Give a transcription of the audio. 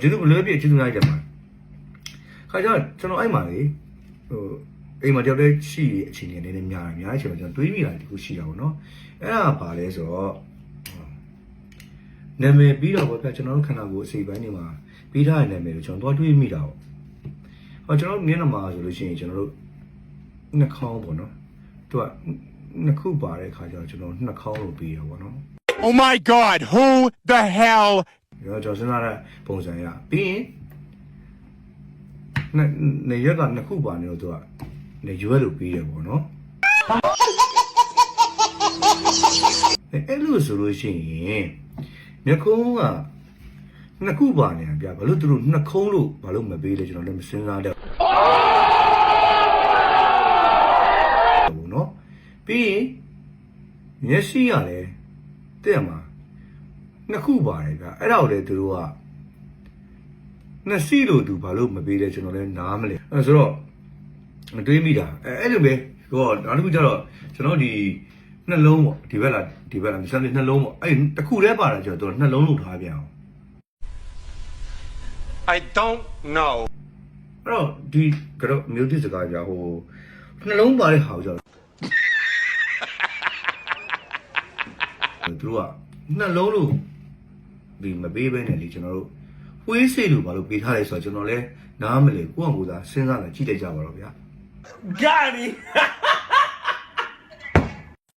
ကျေးဇူးဘယ်လိုပြည့်ကျေးဇူးလိုက်တယ်မှာခါကျတော့ကျွန်တော်အဲ့မှာလေဟိုအိမ်မှာတယောက်တည်းရှိရဲ့အချိန်ကြီးနည်းနည်းများတယ်များချင်တော့ကျွန်တော်တွေးမိတာတခုရှိတာပေါ့နော်အဲ့ဒါပါလဲဆိုတော့နာမည်ပြီးတော့ဗျာကျွန်တော်တို့ခန္ဓာကိုယ်အစိပ်ပိုင်းတွေမှာပြီးထားတဲ့နာမည်ကိုကျွန်တော်တို့တွေးမိတာပေါ့ဟောကျွန်တော်တို့မျက်နှာမှာဆိုလို့ရှိရင်ကျွန်တော်တို့နှာခေါင်းပေါ့နော်သူကနှစ်ခုပါတဲ့ခါကျတော့ကျွန်တော်နှာခေါင်းလို့ပြီးရပါတော့နော် Oh my god, who the hell? ကျွန်တော်ကျွန်တော်စဉ်းစားတဲ့ပုံစံရပြီးရင်နှစ်နေရက်ကနှစ်ခုပါနေတော့သူကနေရွယ်လို့ပြီးတယ်ပေါ့နော်အဲအဲ့လိုဆိုလို့ရှိရင်မျက်ခုံးကနှစ်ခုပါနေတာဗျဘာလို့သူတို့နှစ်ခုံးလို့ဘာလို့မပေးလဲကျွန်တော်လည်းမစဉ်းစားတော့ဘူးနော်ပြီးရင်မျက်စိရလဲတဲ့မှာ နှစ်ခုပါတယ်ဗျအဲ့ဒါကိုလည်းသူတို့ကနှစ်စီလို့သူဘာလို့မပေးလဲကျွန်တော်လည်းနားမလဲအဲဆိုတော့မတွေးမိတာအဲအဲ့လိုပဲဟောနောက်တစ်ခုကျတော့ကျွန်တော်ဒီနှလုံးပေါ့ဒီဘက်လားဒီဘက်လားဒီစမ်းနှလုံးပေါ့အဲ့တစ်ခုတည်းပါတာကျတော့သူကနှလုံးလို့ထားပြန်အောင် I don't know. အဲ့တော့ဒီကတော့မျိုးတိစကားပြဟိုနှလုံးပါတဲ့ဟာကိုကျတော့သူတို့ကနှလုံးလို့ ဒီမပေးဘဲနဲ့လေကျွန်တော်တို့ဝေးစိတ်လို့ဘာလို့ပေးထားလဲဆိုတော့ကျွန်တော်လည်းနားမလဲကိုယ့်အကူသာစဉ်းစားလာကြည့်လိုက်ကြပါတော့ဗျာ Got it!